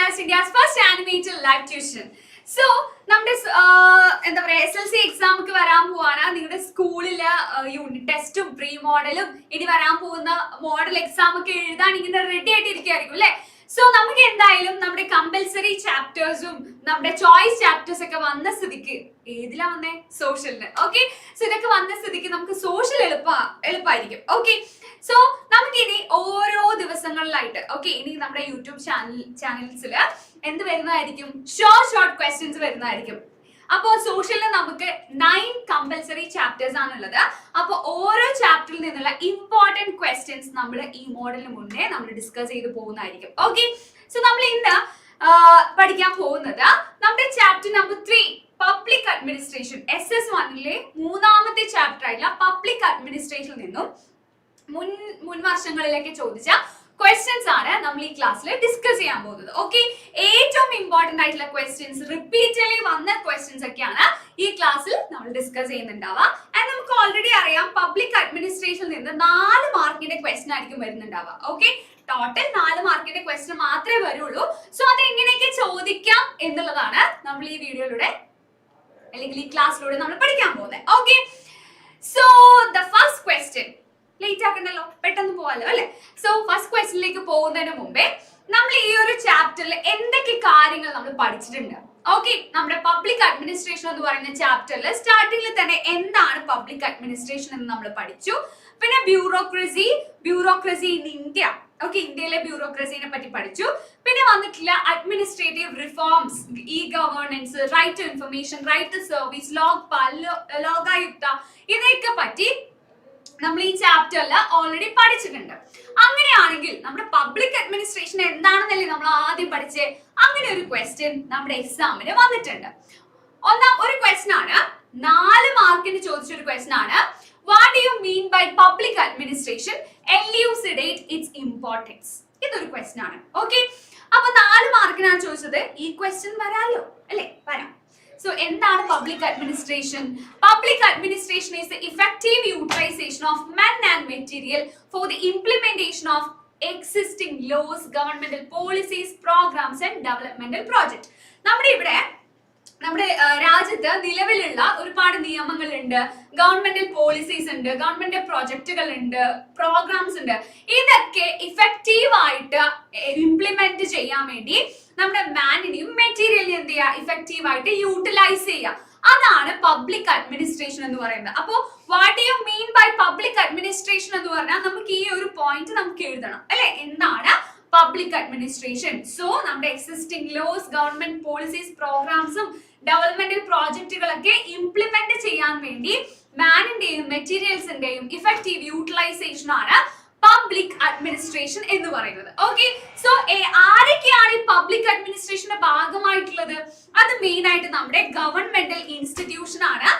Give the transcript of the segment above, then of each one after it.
Plus India's first animated live tuition so നമ്മുടെ എന്താ പറയാ എസ് എൽ സി എക്സാം ഒക്കെ വരാൻ പോവാണ്. നിങ്ങളുടെ സ്കൂളിൽ യൂണിറ്റ് ടെസ്റ്റും പ്രീ മോഡലും ഇനി വരാൻ പോകുന്ന മോഡൽ എക്സാം ഒക്കെ എഴുതാൻ ഇങ്ങനെ റെഡി ആയിട്ട് ഇരിക്കുമായിരിക്കും അല്ലെ? സോ നമുക്ക് എന്തായാലും നമ്മുടെ കമ്പൽസറി ചാപ്റ്റേഴ്സും നമ്മുടെ ചോയ്സ് ചാപ്റ്റേഴ്സ് ഒക്കെ വന്ന സ്ഥിതിക്ക് ഏതിലാ വന്നേ? സോഷ്യലിന് ഓക്കെ സോ ഇതൊക്കെ വന്ന സ്ഥിതിക്ക് നമുക്ക് സോഷ്യൽ എളുപ്പ എളുപ്പമായിരിക്കും ഓക്കെ സോ നമുക്കിനി ഓരോ ദിവസങ്ങളിലായിട്ട് ഓക്കെ ഇനി നമ്മുടെ യൂട്യൂബ് ചാനൽ ചാനൽസിൽ എന്ത് വരുന്നതായിരിക്കും? ഷോർട്ട് ഷോർട്ട് ക്വസ്റ്റ്യൻസ് വരുന്നതായിരിക്കും. അപ്പോൾ സോഷ്യലിൽ നമുക്ക് നയൻ കമ്പൽസറി ചാപ്റ്റേഴ്സ് ആണുള്ളത്. അപ്പോൾ ഓരോ ചാപ്റ്ററിൽ നിന്നുള്ള ഇമ്പോർട്ടന്റ് ക്വസ്റ്റ്യൻസ് നമ്മൾ ഈ മോഡലിന് മുന്നേ നമ്മൾ ഡിസ്കസ് ചെയ്ത് പോകുന്നതായിരിക്കും. ഓക്കെ സോ നമ്മൾ ഇന്ന് പഠിക്കാൻ പോകുന്നത് നമ്മുടെ chapter number three public administration S S വണ്ണിലെ മൂന്നാമത്തെ ചാപ്റ്റർ ആയിട്ടുള്ള പബ്ലിക് അഡ്മിനിസ്ട്രേഷനിൽ നിന്നും മുൻ മുൻ വർഷങ്ങളിലൊക്കെ ചോദിച്ച ക്വസ്റ്റ്യൻസ് ആണ് നമ്മൾ ഈ ക്ലാസ്സിൽ ഡിസ്കസ് ചെയ്യാൻ പോകുന്നത്. ഓക്കെ ഏറ്റവും ഇമ്പോർട്ടന്റ് ആയിട്ടുള്ള ക്വസ്റ്റ്യൻസ് റിപ്പീറ്റഡ്ലി വന്ന ക്വസ്റ്റ്യൻസ് ഒക്കെയാണ് ഈ ക്ലാസ്സിൽ നമ്മൾ ഡിസ്കസ് ചെയ്യുന്നുണ്ടാവുക. ആൻഡ് നമുക്ക് ഓൾറെഡി അറിയാം പബ്ലിക് അഡ്മിനിസ്ട്രേഷനിൽ നിന്ന് നാല് മാർക്കിന്റെ ക്വസ്റ്റ്യൻ ആയിരിക്കും വരുന്നുണ്ടാവുക. ഓക്കെ ടോട്ടൽ നാല് മാർക്കിന്റെ ക്വസ്റ്റ്യൻ മാത്രമേ വരുള്ളൂ. സോ അത് എങ്ങനെയൊക്കെ ചോദിക്കാം എന്നുള്ളതാണ് നമ്മൾ ഈ വീഡിയോയിലൂടെ അല്ലെങ്കിൽ ഈ ക്ലാസ്സിലൂടെ നമ്മൾ പഠിക്കാൻ പോകുന്നത്. Okay so the first question late ആക്കണ്ടല്ലോ? പെട്ടെന്ന് പോവാലോ അല്ലെ? സോ ഫസ്റ്റ് ക്വസ്റ്റിനിലേക്ക് പോകുന്നതിന് മുമ്പേ നമ്മൾ ഈ ഒരു ചാപ്റ്ററിൽ എന്തൊക്കെ കാര്യങ്ങൾ നമ്മൾ പഠിച്ചിട്ടുണ്ട്? ഓക്കെ നമ്മുടെ പബ്ലിക് അഡ്മിനിസ്ട്രേഷൻ എന്ന് പറയുന്ന ചാപ്റ്ററിൽ സ്റ്റാർട്ടിങ്ങിൽ തന്നെ എന്താണ് പബ്ലിക് അഡ്മിനിസ്ട്രേഷൻ എന്ന് നമ്മൾ പഠിച്ചു? പിന്നെ bureaucracy bureaucracy in India okay ഇന്ത്യയിലെ ബ്യൂറോക്രസിനെ പറ്റി പഠിച്ചു. പിന്നെ വന്നിട്ടില്ല administrative reforms e governance right to information right to service Lokpal Lokayukta ഇതൊക്കെ പറ്റി നമ്മൾ ഈ ചാപ്റ്ററിൽ ഓൾറെഡി പഠിച്ചിട്ടുണ്ട്. അങ്ങനെയാണെങ്കിൽ നമ്മുടെ പബ്ലിക് അഡ്മിനിസ്ട്രേഷൻ എന്താണെന്നല്ലേ നമ്മൾ ആദ്യം പഠിച്ചേ? അങ്ങനെ ഒരു ക്വസ്റ്റ്യൻ നമ്മുടെ എക്സാമിന് വന്നിട്ടുണ്ട്. ഒന്നാം ഒരു ക്വസ്റ്റ്യൻ ആണ്. നാല് മാർക്കിന് ചോദിച്ച ഒരു ക്വസ്റ്റ്യൻ ആണ്. What you mean by public administration elucidate its importance ഇതൊരു ക്വസ്റ്റ്യൻ ആണ്. ഓക്കെ അപ്പൊ നാല് മാർക്കിനാണ് ചോദിച്ചത്. ഈ ക്വസ്റ്റ്യൻ വരാലോ? അല്ലെ? വരാം. സോ എന്താണ് public administration public administration is the effective utilisation of men and material for the implementation of existing laws governmental policies programmes and developmental project നമ്മുടെ ഇവിടെ നമ്മുടെ രാജ്യത്ത് നിലവിലുള്ള ഒരുപാട് നിയമങ്ങളുണ്ട്. ഗവൺമെന്റൽ പോളിസീസ് ഉണ്ട് ഗവൺമെന്റ് പ്രോജക്റ്റുകൾ ഉണ്ട് പ്രോഗ്രാംസ് ഉണ്ട്. ഇതൊക്കെ ഇഫക്റ്റീവ് ആയിട്ട് ഇംപ്ലിമെന്റ് ചെയ്യാൻ വേണ്ടി നമ്മുടെ മാനിനെയും മെറ്റീരിയലിനെയും എന്ത് ചെയ്യുക? ഇഫക്റ്റീവ് ആയിട്ട് യൂട്ടിലൈസ് ചെയ്യുക. അതാണ് പബ്ലിക് അഡ്മിനിസ്ട്രേഷൻ എന്ന് പറയുന്നത്. അപ്പോ what you mean by public administration എന്ന് പറഞ്ഞാൽ നമുക്ക് ഈ ഒരു പോയിന്റ് നമുക്ക് എഴുതണം. അല്ലെ? എന്താണ് പബ്ലിക് അഡ്മിനിസ്ട്രേഷൻ സോ നമ്മുടെ എക്സിസ്റ്റിംഗ് ലോസ് ഗവൺമെന്റ് പോളിസീസ് പ്രോഗ്രാംസും ഡെവലപ്മെന്റൽ പ്രോജക്റ്റുകളൊക്കെ ഇംപ്ലിമെന്റ് ചെയ്യാൻ വേണ്ടി മാനിന്റെയും മെറ്റീരിയൽസിന്റെയും ഇഫക്റ്റീവ് യൂട്ടിലൈസേഷൻ ആണ് പബ്ലിക് അഡ്മിനിസ്ട്രേഷൻ എന്ന് പറയുന്നത്. ഓക്കെ സോ ആരൊക്കെയാണ് ഈ പബ്ലിക് അഡ്മിനിസ്ട്രേഷന്റെ ഭാഗമായിട്ടുള്ളത്? അത് മെയിൻ ആയിട്ട് നമ്മുടെ ഗവൺമെന്റൽ ഇൻസ്റ്റിറ്റ്യൂഷൻ ആണ്.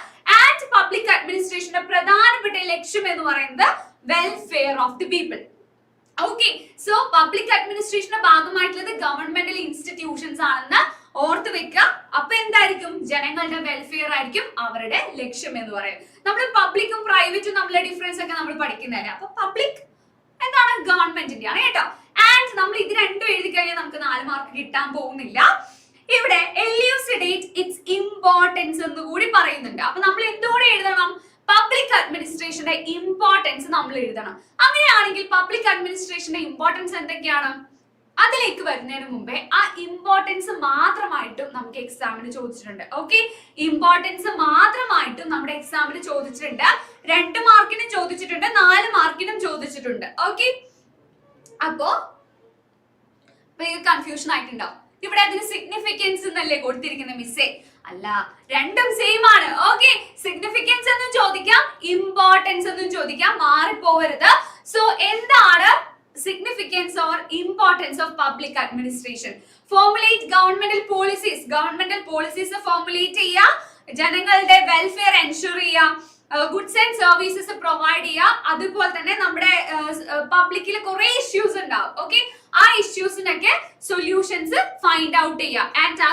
ആൻഡ് പബ്ലിക് അഡ്മിനിസ്ട്രേഷന്റെ പ്രധാനപ്പെട്ട ലക്ഷ്യം എന്ന് പറയുന്നത് welfare of the people okay so public അഡ്മിനിസ്ട്രേഷന്റെ ഭാഗമായിട്ടുള്ളത് ഗവൺമെന്റൽ ഇൻസ്റ്റിറ്റ്യൂഷൻസ് ആണെന്ന് ഓർത്ത് വെക്കുക. അപ്പൊ എന്തായിരിക്കും? ജനങ്ങളുടെ വെൽഫെയർ ആയിരിക്കും അവരുടെ ലക്ഷ്യം എന്ന് പറയും. നമ്മൾ പബ്ലിക്കും പ്രൈവറ്റും തമ്മിലുള്ള ഡിഫറൻസ് ഒക്കെ നമ്മൾ പഠിക്കുന്നതല്ലേ? അപ്പൊ പബ്ലിക് എന്താണ്? ഗവൺമെന്റിന്റെ ആണ് കേട്ടോ. ആൻഡ് നമ്മൾ ഇത് രണ്ടും എഴുതി കഴിഞ്ഞാൽ നമുക്ക് നാല് മാർക്ക് കിട്ടാൻ പോകുന്നില്ല. ഇവിടെ എല്യൂസിഡേറ്റ് ഇറ്റ്സ് ഇമ്പോർട്ടൻസ് എന്ന് കൂടി പറയുന്നുണ്ട്. അപ്പൊ നമ്മൾ എന്തുകൂടി എഴുതണം? പബ്ലിക് അഡ്മിനിസ്ട്രേഷന്റെ ഇമ്പോർട്ടൻസ് നമ്മൾ എഴുതണം. അങ്ങനെയാണെങ്കിൽ പബ്ലിക് അഡ്മിനിസ്ട്രേഷന്റെ ഇമ്പോർട്ടൻസ് എന്തൊക്കെയാണ്? അതിലേക്ക് വരുന്നതിന് മുമ്പേ ആ ഇമ്പോർട്ടൻസ് മാത്രമായിട്ടും നമുക്ക് എക്സാമിന് ചോദിച്ചിട്ടുണ്ട്. ഓക്കെ ഇമ്പോർട്ടൻസ് മാത്രമായിട്ടും നമ്മുടെ എക്സാമിന് ചോദിച്ചിട്ടുണ്ട്. രണ്ട് മാർക്കിനും ചോദിച്ചിട്ടുണ്ട് നാല് മാർക്കിനും ചോദിച്ചിട്ടുണ്ട്. ഓക്കെ അപ്പോ കൺഫ്യൂഷൻ ആയിട്ടുണ്ടാവും. ഇവിടെ അതിന് സിഗ്നിഫിക്കൻസ് എന്നല്ലേ കൊടുത്തിരിക്കുന്ന മിസ്സേ അല്ല രണ്ടും സെയിം ആണ്. ഓക്കെ സിഗ്നിഫിക്കൻസ് എന്നും ചോദിക്കാം ഇമ്പോർട്ടൻസ് എന്നും ചോദിക്കാം മാറിപ്പോവരുത്. സോ എന്താണ് significance or importance of public administration formulate governmental policies governmental policies formulate ചെയ്യുക ജനങ്ങളുടെ വെൽഫെയർ എൻഷുർ ചെയ്യുക ഗുഡ്സ് ആൻഡ് സർവീസസ് പ്രൊവൈഡ് ചെയ്യുക അതുപോലെ തന്നെ നമ്മുടെ പബ്ലിക്കിൽ കുറെ ഇഷ്യൂസ് ഉണ്ടാവും. ഓക്കെ ആ ഇഷ്യൂസിനൊക്കെ സൊല്യൂഷൻസ് ഫൈൻഡ് ഔട്ട് ചെയ്യുക ആൻഡ് ആ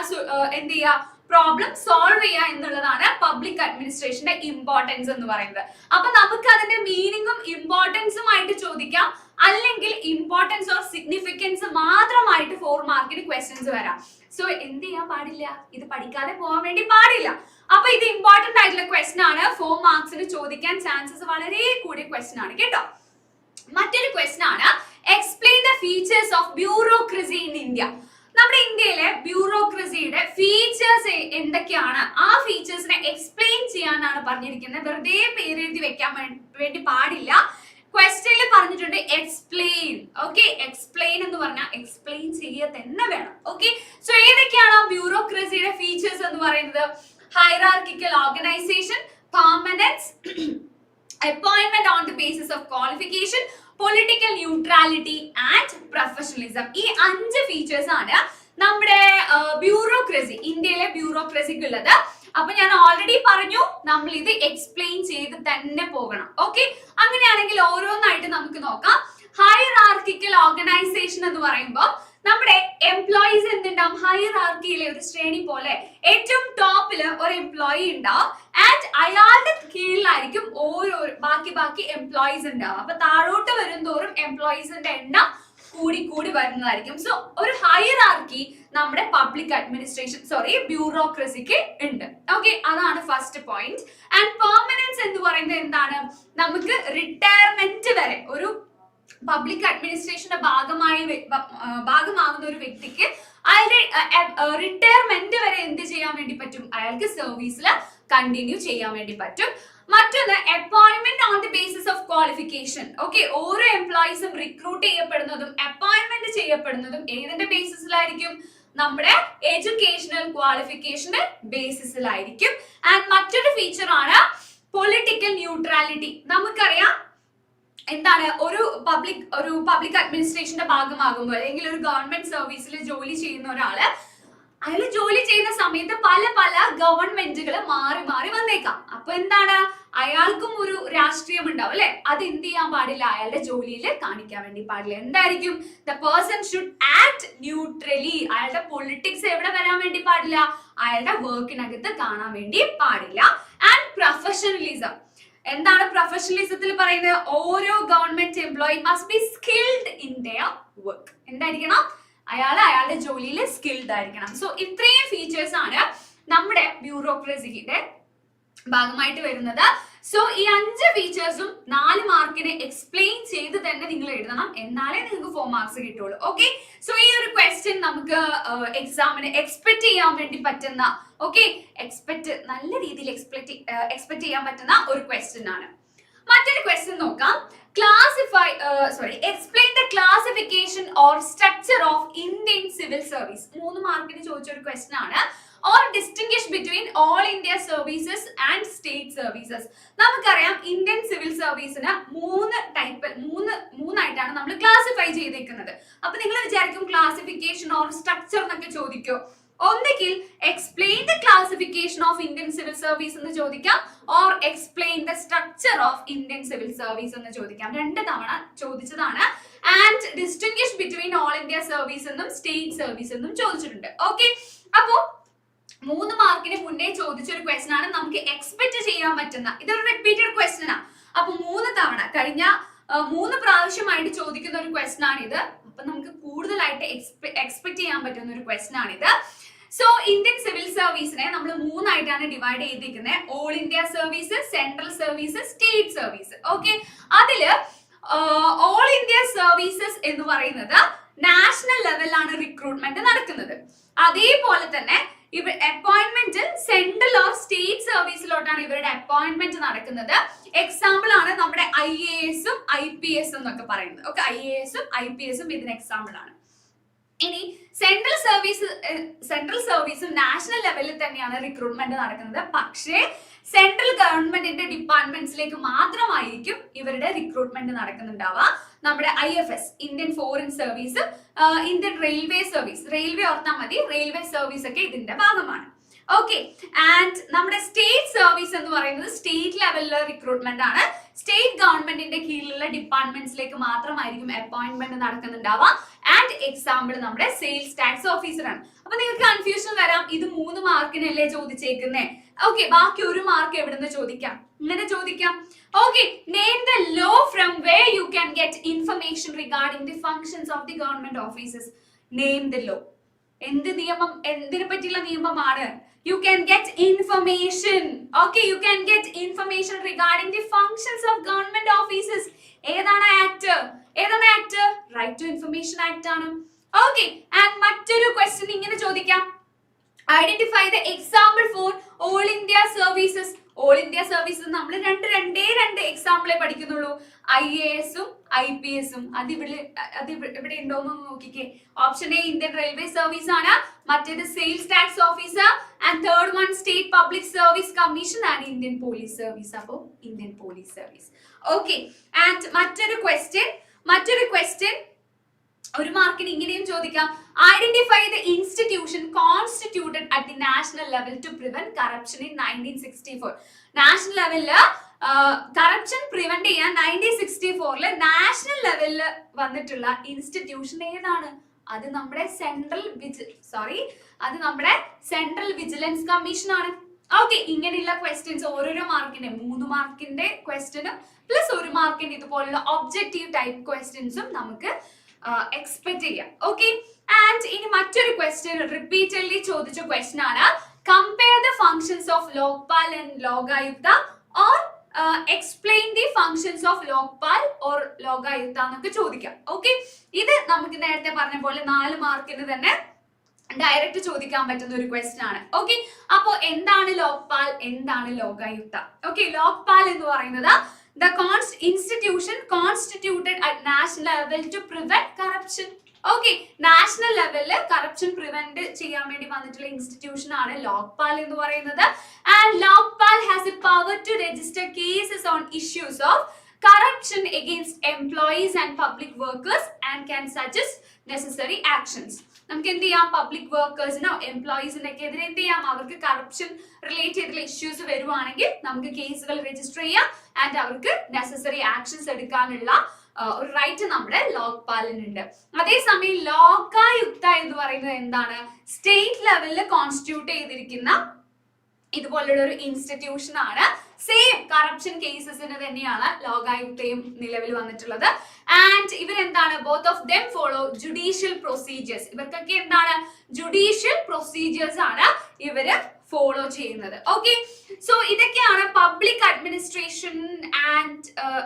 എന്ത് ചെയ്യുക പ്രോബ്ലം സോൾവ് ചെയ്യുക എന്നുള്ളതാണ് പബ്ലിക് അഡ്മിനിസ്ട്രേഷന്റെ ഇമ്പോർട്ടൻസ് എന്ന് പറയുന്നത്. അപ്പൊ നമുക്ക് അതിന്റെ മീനിങ്ങും ഇമ്പോർട്ടൻസും ആയിട്ട് ചോദിക്കാം. അല്ലെങ്കിൽ ഇമ്പോർട്ടൻസ് ഓഫ് സിഗ്നിഫിക്കൻസ് മാത്രമായിട്ട് ഫോർ മാർക്കിന് ക്വസ്റ്റ്യൻസ് വരാം. സോ എന്ത് ചെയ്യാൻ പാടില്ല? ഇത് പഠിക്കാതെ പോകാൻ വേണ്ടി പാടില്ല. അപ്പൊ ഇത് ഇമ്പോർട്ടന്റ് ആയിട്ടുള്ള ക്വസ്റ്റൻ ആണ്. ഫോർ മാർക്സിന് ചോദിക്കാൻ ചാൻസസ് വളരെ കൂടിയ ക്വസ്റ്റൻ ആണ് കേട്ടോ. മറ്റൊരു ക്വസ്റ്റൻ ആണ്. Explain the features of bureaucracy in India നമ്മുടെ ഇന്ത്യയിലെ ബ്യൂറോക്രസിയുടെ ഫീച്ചേഴ്സ് എന്തൊക്കെയാണ്? ആ ഫീച്ചേഴ്സിനെ എക്സ്പ്ലെയിൻ ചെയ്യാനാണ് പറഞ്ഞിരിക്കുന്നത്. വെറുതെ പേരെഴുതി വെക്കാൻ വേണ്ടി പാടില്ല. ക്വസ്റ്റ്യനിൽ പറഞ്ഞിട്ടുണ്ട് എക്സ്പ്ലെയിൻ ഓക്കെ എക്സ്പ്ലെയിൻ എന്ന് പറഞ്ഞാൽ എക്സ്പ്ലെയിൻ ചെയ്യുക തന്നെ വേണം. ഓക്കെ സോ ഏതൊക്കെയാണ് ബ്യൂറോക്രസിയുടെ ഫീച്ചേഴ്സ് എന്ന് പറയുന്നത്? Hierarchical organisation permanence appointment on the basis of qualification political neutrality and professionalism ഈ അഞ്ച് ഫീച്ചേഴ്സ് ആണ് നമ്മുടെ ബ്യൂറോക്രസി ഇന്ത്യയിലെ ബ്യൂറോക്രസിക്ക് ഉള്ളത്. അപ്പൊ ഞാൻ ഓൾറെഡി പറഞ്ഞു നമ്മൾ ഇത് എക്സ്പ്ലെയിൻ ചെയ്ത് തന്നെ പോകണം. ഓക്കെ അങ്ങനെയാണെങ്കിൽ ഓരോന്നായിട്ട് നമുക്ക് നോക്കാം. ഹൈറാർക്കിക്കൽ ഓർഗനൈസേഷൻ എന്ന് പറയുമ്പോൾ നമ്മുടെ എംപ്ലോയീസ് എന്തുണ്ടാവും? ഹൈറാർക്കിയിലെ ഒരു ശ്രേണി പോലെ ഏറ്റവും ടോപ്പിൽ ഒരു എംപ്ലോയി ഉണ്ടാവും. ആൻഡ് അയാളുടെ കീഴിലായിരിക്കും ഓരോ ബാക്കി ബാക്കി എംപ്ലോയീസ് ഉണ്ടാവും അപ്പൊ താഴോട്ട് വരും തോറും എംപ്ലോയീസിന്റെ എണ്ണം കൂടി കൂടി വരുന്നതായിരിക്കും. സോ ഒരു ഹയർ ആർക്കി നമ്മുടെ പബ്ലിക് അഡ്മിനിസ്ട്രേഷൻ സോറി ബ്യൂറോക്രസിക്ക് ഉണ്ട്. ഓക്കെ അതാണ് ഫസ്റ്റ് പോയിന്റ് ആൻഡ് പെർമനൻസ് എന്ന് പറയുന്നത് എന്താണ്? നമുക്ക് റിട്ടയർമെന്റ് വരെ ഒരു പബ്ലിക് അഡ്മിനിസ്ട്രേഷന്റെ ഭാഗമായി ഭാഗമാകുന്ന ഒരു വ്യക്തിക്ക് അയാളുടെ റിട്ടയർമെന്റ് വരെ എന്ത് ചെയ്യാൻ വേണ്ടി പറ്റും? അയാൾക്ക് സർവീസിൽ കണ്ടിന്യൂ ചെയ്യാൻ വേണ്ടി പറ്റും. മറ്റൊന്ന് appointment on the basis of qualification okay ഓരോ എംപ്ലോയീസും റിക്രൂട്ട് ചെയ്യപ്പെടുന്നതും അപ്പോയിന്റ്മെന്റ് ചെയ്യപ്പെടുന്നതും ഏതിന്റെ ബേസിസിലായിരിക്കും നമ്മുടെ എഡ്യൂക്കേഷണൽ ക്വാളിഫിക്കേഷന്റെ ബേസിസിലായിരിക്കും ആൻഡ് മറ്റൊരു ഫീച്ചർ ആണ് പൊളിറ്റിക്കൽ ന്യൂട്രാലിറ്റി നമുക്കറിയാം എന്താണ് ഒരു പബ്ലിക് ഒരു പബ്ലിക് അഡ്മിനിസ്ട്രേഷന്റെ ഭാഗമാകുമ്പോൾ അല്ലെങ്കിൽ ഒരു ഗവൺമെന്റ് സർവീസിൽ ജോലി ചെയ്യുന്ന ഒരാൾ അയാൾ ജോലി ചെയ്യുന്ന സമയത്ത് പല പല ഗവൺമെന്റുകൾ മാറി മാറി വന്നേക്കാം. അപ്പൊ എന്താണ്? അയാൾക്കും ഒരു രാഷ്ട്രീയം ഉണ്ടാവും അല്ലെ? അത് എന്ത് ചെയ്യാൻ പാടില്ല? അയാളുടെ ജോലിയിൽ കാണിക്കാൻ വേണ്ടി പാടില്ല. എന്തായിരിക്കും? The person should act neutrally അയാളുടെ പൊളിറ്റിക്സ് എവിടെ വരാൻ വേണ്ടി പാടില്ല? അയാളുടെ വർക്കിനകത്ത് കാണാൻ വേണ്ടി പാടില്ല. ആൻഡ് പ്രൊഫഷണലിസം എന്താണ് പ്രൊഫഷണലിസത്തിൽ പറയുന്നത്? ഓരോ government employee must be skilled in their work എന്തായിരിക്കണം? അയാൾ അയാളുടെ ജോലിയിൽ സ്കിൽഡ് ആയിരിക്കണം. സോ ഇത്രയും ഫീച്ചേഴ്സ് ആണ് നമ്മുടെ ബ്യൂറോക്രസിയുടെ ഭാഗമായിട്ട് വരുന്നത്. സോ ഈ അഞ്ച് ഫീച്ചേഴ്സും നാല് മാർക്കിനെ എക്സ്പ്ലെയിൻ ചെയ്ത് തന്നെ നിങ്ങൾ എഴുതണം. എന്നാലേ നിങ്ങൾക്ക് ഫോർ മാർക്സ് കിട്ടുള്ളൂ. ഓക്കെ സോ ഈ ഒരു ക്വസ്റ്റ്യൻ നമുക്ക് എക്സാമിന് എക്സ്പെക്ട് ചെയ്യാൻ വേണ്ടി പറ്റുന്ന ഓക്കെ എക്സ്പെക്ട് നല്ല രീതിയിൽ എക്സ്പെക്ട് എക്സ്പെക്ട് ചെയ്യാൻ പറ്റുന്ന ഒരു ക്വസ്റ്റ്യൻ ആണ്. മറ്റൊരു ക്വസ്റ്റ്യൻ നോക്കാം. Classify sorry explain the classification or structure of Indian civil service മൂന്ന് മാർക്കിന് ചോദിച്ച ഒരു ക്വസ്റ്റ്യൻ ആണ്. Or distinguish between all India services and state services നമുക്കറിയാം ഇന്ത്യൻ സിവിൽ സർവീസിന് മൂന്ന് ടൈപ്പ് മൂന്ന് മൂന്നായിട്ടാണ് നമ്മൾ ക്ലാസിഫൈ ചെയ്തേക്കുന്നത്. അപ്പൊ നിങ്ങൾ വിചാരിക്കും ക്ലാസിഫിക്കേഷൻ ഓർ സ്ട്രക്ചർ എന്നൊക്കെ ചോദിക്കോ. ഒന്നുകിൽ explain the classification of Indian civil service എന്ന് ചോദിക്കാം or explain the structure of Indian civil service എന്ന് ചോദിക്കാം. രണ്ട് തവണ ചോദിച്ചതാണ്. And distinguish between all India service എന്നും സ്റ്റേറ്റ് സർവീസ് എന്നും ചോദിച്ചിട്ടുണ്ട്. ഓക്കെ അപ്പോ മൂന്ന് മാർക്കിന് മുന്നേ ചോദിച്ച ഒരു ക്വസ്റ്റൻ ആണ് നമുക്ക് എക്സ്പെക്ട് ചെയ്യാൻ പറ്റുന്ന. ഇതൊരു റിപ്പീറ്റഡ് ക്വസ്റ്റൻ ആണ് അപ്പൊ മൂന്ന് തവണ കഴിഞ്ഞ മൂന്ന് പ്രാവശ്യമായിട്ട് ചോദിക്കുന്ന ഒരു ക്വസ്റ്റൻ ആണ് ഇത് അപ്പൊ നമുക്ക് കൂടുതലായിട്ട് എക്സ്പെക്ട് ചെയ്യാൻ പറ്റുന്ന ഒരു ക്വസ്റ്റൻ ആണ് ഇത് സോ ഇന്ത്യൻ സിവിൽ സർവീസിനെ നമ്മൾ മൂന്നായിട്ടാണ് ഡിവൈഡ് ചെയ്തിരിക്കുന്നത് all India service central service state service okay അതിൽ ഓൾ ഇന്ത്യ സർവീസസ് എന്ന് പറയുന്നത് നാഷണൽ ലെവലിലാണ് റിക്രൂട്ട്മെന്റ് നടക്കുന്നത്. അതേപോലെ തന്നെ ഇവ അപ്പോയിന്റ്മെന്റ് സെൻട്രൽ ഓർ സ്റ്റേറ്റ് സർവീസിലോട്ടാണ് ഇവരുടെ അപ്പോയിന്റ്മെന്റ് നടക്കുന്നത്. എക്സാമ്പിൾ ആണ് നമ്മുടെ ഐ എ എസും ഐ പി എസും എന്നൊക്കെ പറയുന്നത്. ഓക്കെ ഐ എ എസും ഐ പി എസും ഇതിന് എക്സാമ്പിൾ ആണ്. ഇനി സെൻട്രൽ സർവീസ് സെൻട്രൽ സർവീസും നാഷണൽ ലെവലിൽ തന്നെയാണ് റിക്രൂട്ട്മെന്റ് നടക്കുന്നത്. പക്ഷേ സെൻട്രൽ ഗവൺമെന്റിന്റെ ഡിപ്പാർട്ട്മെന്റ്സിലേക്ക് മാത്രമായിരിക്കും ഇവരുടെ റിക്രൂട്ട്മെന്റ് നടക്കുന്നുണ്ടാവുക. നമ്മുടെ I F S Indian foreign service Indian railway service railway ഓർത്താൽ മതി. റെയിൽവേ സർവീസ് ഒക്കെ ഇതിന്റെ ഭാഗമാണ്. ഓക്കെ ആൻഡ് നമ്മുടെ സ്റ്റേറ്റ് സർവീസ് എന്ന് പറയുന്നത് സ്റ്റേറ്റ് ലെവലിലെ റിക്രൂട്ട്മെന്റ് ആണ്. സ്റ്റേറ്റ് ഗവൺമെന്റിന്റെ കീഴിലുള്ള ഡിപ്പാർട്ട്മെന്റ്സിലേക്ക് മാത്രമായിരിക്കും അപ്പോയിന്റ്മെന്റ് നടക്കുന്നുണ്ടാവുക. ആൻഡ് എക്സാമ്പിൾ നമ്മുടെ സെയിൽസ് ടാക്സ് ഓഫീസറാണ് അപ്പൊ നിങ്ങൾക്ക് കൺഫ്യൂഷൻ വരാം ഇത് മൂന്ന് മാർക്കിനല്ലേ ചോദിച്ചേക്കുന്നേ? ഓക്കെ ബാക്കി ഒരു മാർക്ക് എവിടുന്ന് ചോദിക്കാം? ഇങ്ങനെ ചോദിക്കാം. Okay name the law from way you can get information regarding the functions of the government offices name the law എന്ത് നിയമം? എന്തിനെ പറ്റിയുള്ള നിയമമാണ്? You can get information. Okay, you can get information regarding the functions of government offices. ഏതാണ് act ഏതാണ് act right to information act ആണ്. Okay and മറ്റൊരു question ഇങ്ങനെ ചോദിക്കാം. Identify the example for all India services all India services നമ്മൾ രണ്ട് രണ്ടേ രണ്ട് എക്സാമ്പിളെ പഠിക്കുന്നുള്ളൂ. ഐ എ എസും ഐ പി എസും അത് ഇവിടെ അത് ഇവിടെ ഉണ്ടോ എന്ന് നോക്കിക്കേ. Option A Indian railway service ആണ്. മറ്റേത് sales tax officer and third one state public service commission and Indian police service അപ്പോൾ Indian police service okay and മറ്റൊരു ക്വസ്റ്റ്യൻ മറ്റൊരു ക്വസ്റ്റ്യൻ ഒരു മാർക്കിന് ഇങ്ങനെയും ചോദിക്കാം. Identify the institution constituted at the national level to prevent corruption in nineteen sixty four national ലെവലിൽ corruption prevent ചെയ്യാൻ nineteen sixty ഫോറിൽ നാഷണൽ ലെവലിൽ വന്നിട്ടുള്ള ഇൻസ്റ്റിറ്റ്യൂഷൻ ഏതാണ്? അത് നമ്മുടെ സെൻട്രൽ വിജി സോറി അത് നമ്മുടെ സെൻട്രൽ വിജിലൻസ് കമ്മീഷൻ ആണ്. ഓക്കെ ഇങ്ങനെയുള്ള ക്വസ്റ്റ്യൻസ് ഓരോരോ മാർക്കിന്റെ മൂന്ന് മാർക്കിന്റെ ക്വസ്റ്റ്യനും പ്ലസ് ഒരു മാർക്കിന്റെ ഇതുപോലുള്ള ഒബ്ജക്റ്റീവ് ടൈപ്പ് ക്വസ്റ്റ്യൻസും നമുക്ക് എക്സ്പെക്ട് ചെയ്യാം. ഓക്കെ ആൻഡ് ഇനി മറ്റൊരു ക്വസ്റ്റ്യൻ റിപ്പീറ്റഡ്ലി ചോദിച്ച ക്വസ്റ്റ്യൻ ആണ്. Compare the functions of Lokpal and Lokayukta or explain the functions of Lokpal or Lokayukta എന്നൊക്കെ ചോദിക്കാം. ഓക്കെ ഇത് നമുക്ക് നേരത്തെ പറഞ്ഞ പോലെ നാല് മാർക്കിന് തന്നെ ഡയറക്റ്റ് ചോദിക്കാൻ പറ്റുന്ന ഒരു ക്വസ്റ്റ്യൻ ആണ്. ഓക്കെ അപ്പോ എന്താണ് ലോക്പാൽ? എന്താണ് ലോകായുക്ത? ഓക്കെ ലോക്പാൽ എന്ന് പറയുന്നത് the cons institution constituted at national level to prevent corruption okay national ലെവലിൽ കറപ്ഷൻ പ്രിവെന്റ് ചെയ്യാൻ വേണ്ടി വന്നിട്ടുള്ള ഇൻസ്റ്റിറ്റ്യൂഷൻ ആണ് ലോക്പാൽ എന്ന് പറയുന്നത്. And Lokpal has a power to register cases on issues of corruption against employees and public workers and can suggest necessary actions. നമുക്ക് എന്ത് ചെയ്യാം പബ്ലിക് വർക്കേഴ്സിനോ എംപ്ലോയീസിനൊക്കെ എതിരെ എന്ത് ചെയ്യാം അവർക്ക് കറപ്ഷൻ റിലേറ്റ് ചെയ്തിട്ടുള്ള ഇഷ്യൂസ് വരുവാണെങ്കിൽ നമുക്ക് കേസുകൾ രജിസ്റ്റർ ചെയ്യാം. ആൻഡ് അവർക്ക് നെസസറി ആക്ഷൻസ് എടുക്കാനുള്ള ഒരു റൈറ്റ് നമ്മുടെ ലോക്പാലിനുണ്ട്. അതേസമയം ലോകായുക്ത എന്ന് പറയുന്നത് എന്താണ്? സ്റ്റേറ്റ് ലെവലിൽ കോൺസ്റ്റിറ്റ്യൂട്ട് ചെയ്തിരിക്കുന്ന ഇതുപോലുള്ള ഒരു ഇൻസ്റ്റിറ്റ്യൂഷൻ ആണ് സെയിം കറപ്ഷൻ കേസസിന് തന്നെയാണ് ലോകായുക്തയും നിലവിൽ വന്നിട്ടുള്ളത്. And ഇവരെന്താണ്? Both of them follow judicial procedures ഇവർക്കൊക്കെ എന്താണ്? ജുഡീഷ്യൽ പ്രൊസീജിയേഴ്സ് ആണ് ഇവർ ഫോളോ ചെയ്യുന്നത്. ഓക്കെ സോ ഇതൊക്കെയാണ് പബ്ലിക് അഡ്മിനിസ്ട്രേഷൻ ആൻഡ്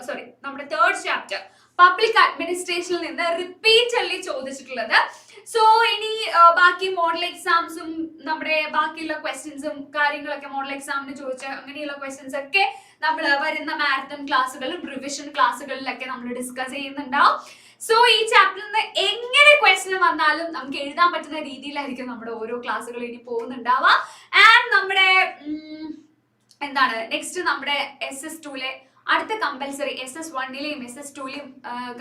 സോറി നമ്മുടെ തേർഡ് ചാപ്റ്റർ പബ്ലിക് അഡ്മിനിസ്ട്രേഷനിൽ നിന്ന് റിപ്പീറ്റഡ്ലി ചോദിച്ചിട്ടുള്ളത്. സോ ഇനി ബാക്കി മോഡൽ എക്സാംസും നമ്മുടെ ബാക്കിയുള്ള ക്വസ്റ്റ്യൻസും കാര്യങ്ങളൊക്കെ മോഡൽ എക്സാമിന് ചോദിച്ച അങ്ങനെയുള്ള ക്വസ്റ്റ്യൻസ് ഒക്കെ നമ്മൾ വരുന്ന മാരത്തൺ ക്ലാസ്സുകളിലും റിവിഷൻ ക്ലാസ്സുകളിലൊക്കെ നമ്മൾ ഡിസ്കസ് ചെയ്യുന്നുണ്ടാവും. സോ ഈ ചാപ്റ്ററിൽ നിന്ന് എങ്ങനെ ക്വസ്റ്റ്യൻ വന്നാലും നമുക്ക് എഴുതാൻ പറ്റുന്ന രീതിയിലായിരിക്കും നമ്മുടെ ഓരോ ക്ലാസ്സുകൾ ഇനി പോകുന്നുണ്ടാവുക. ആൻഡ് നമ്മുടെ എന്താണ് നെക്സ്റ്റ് നമ്മുടെ എസ് എസ് ടുലെ അടുത്ത കമ്പൽസറി എസ് എസ് വണ്ണിലെയും എസ് എസ് ടുലെയും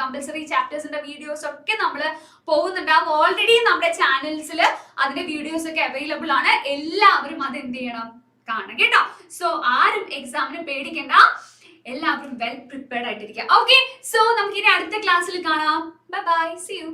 കമ്പൽസറി ചാപ്റ്റേഴ്സിന്റെ വീഡിയോസ് ഒക്കെ നമ്മൾ പോകുന്നുണ്ടാവും ഓൾറെഡി നമ്മുടെ ചാനൽസിൽ അതിന്റെ വീഡിയോസ് ഒക്കെ അവൈലബിൾ ആണ്. എല്ലാവരും അത് എന്ത് ചെയ്യണം? കാണണം കേട്ടോ. സോ ആരും എക്സാമിന് പേടിക്കണ്ട. എല്ലാവരും വെൽ പ്രിപ്പയർഡ് ആയിട്ടിരിക്കുക ഓക്കെ സോ നമുക്ക് ഇനി അടുത്ത ക്ലാസ്സിൽ കാണാം. Bye bye C U